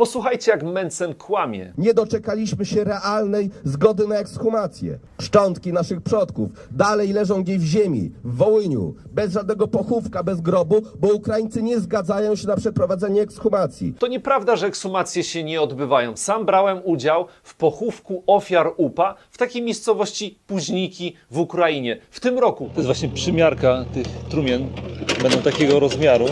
Posłuchajcie, jak Mencen kłamie. Nie doczekaliśmy się realnej zgody na ekshumację. Szczątki naszych przodków dalej leżą gdzieś w ziemi, w Wołyniu, bez żadnego pochówka, bez grobu, bo Ukraińcy nie zgadzają się na przeprowadzenie ekshumacji. To nieprawda, że ekshumacje się nie odbywają. Sam brałem udział w pochówku ofiar UPA w takiej miejscowości Późniki w Ukrainie w tym roku. To jest właśnie przymiarka tych trumien. Będą takiego rozmiaru.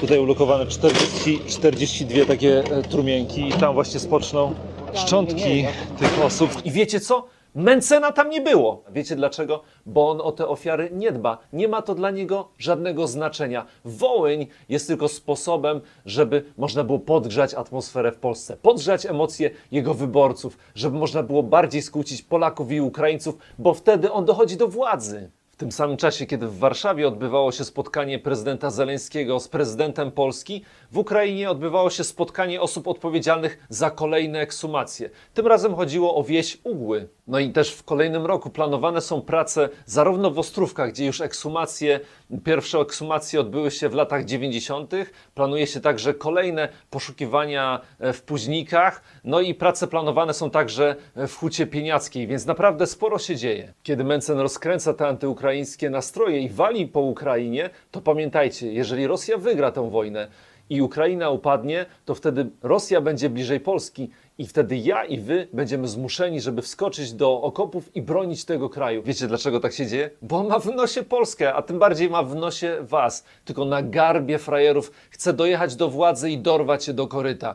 Tutaj ulokowane 40, 42 takie e, trumienki i tam właśnie spoczną szczątki tych osób. I wiecie co? Mencena tam nie było. Wiecie dlaczego? Bo on o te ofiary nie dba. Nie ma to dla niego żadnego znaczenia. Wołyń jest tylko sposobem, żeby można było podgrzać atmosferę w Polsce, podgrzać emocje jego wyborców, żeby można było bardziej skłócić Polaków i Ukraińców, bo wtedy on dochodzi do władzy. Tym samym czasie, kiedy w Warszawie odbywało się spotkanie prezydenta Zeleńskiego z prezydentem Polski, w Ukrainie odbywało się spotkanie osób odpowiedzialnych za kolejne ekshumacje. Tym razem chodziło o wieś Ugły. No i też w kolejnym roku planowane są prace zarówno w Ostrówkach, gdzie już ekshumacje, pierwsze ekshumacje odbyły się w latach 90. Planuje się także kolejne poszukiwania e, w Późnikach. No i prace planowane są także e, w Hucie Pieniackiej, więc naprawdę sporo się dzieje. Kiedy Mencen rozkręca te antyukraińskie nastroje i wali po Ukrainie, to pamiętajcie, jeżeli Rosja wygra tę wojnę, i Ukraina upadnie, to wtedy Rosja będzie bliżej Polski i wtedy ja i wy będziemy zmuszeni, żeby wskoczyć do okopów i bronić tego kraju. Wiecie dlaczego tak się dzieje? Bo ma w nosie Polskę, a tym bardziej ma w nosie was. Tylko na garbie frajerów chce dojechać do władzy i dorwać się do koryta.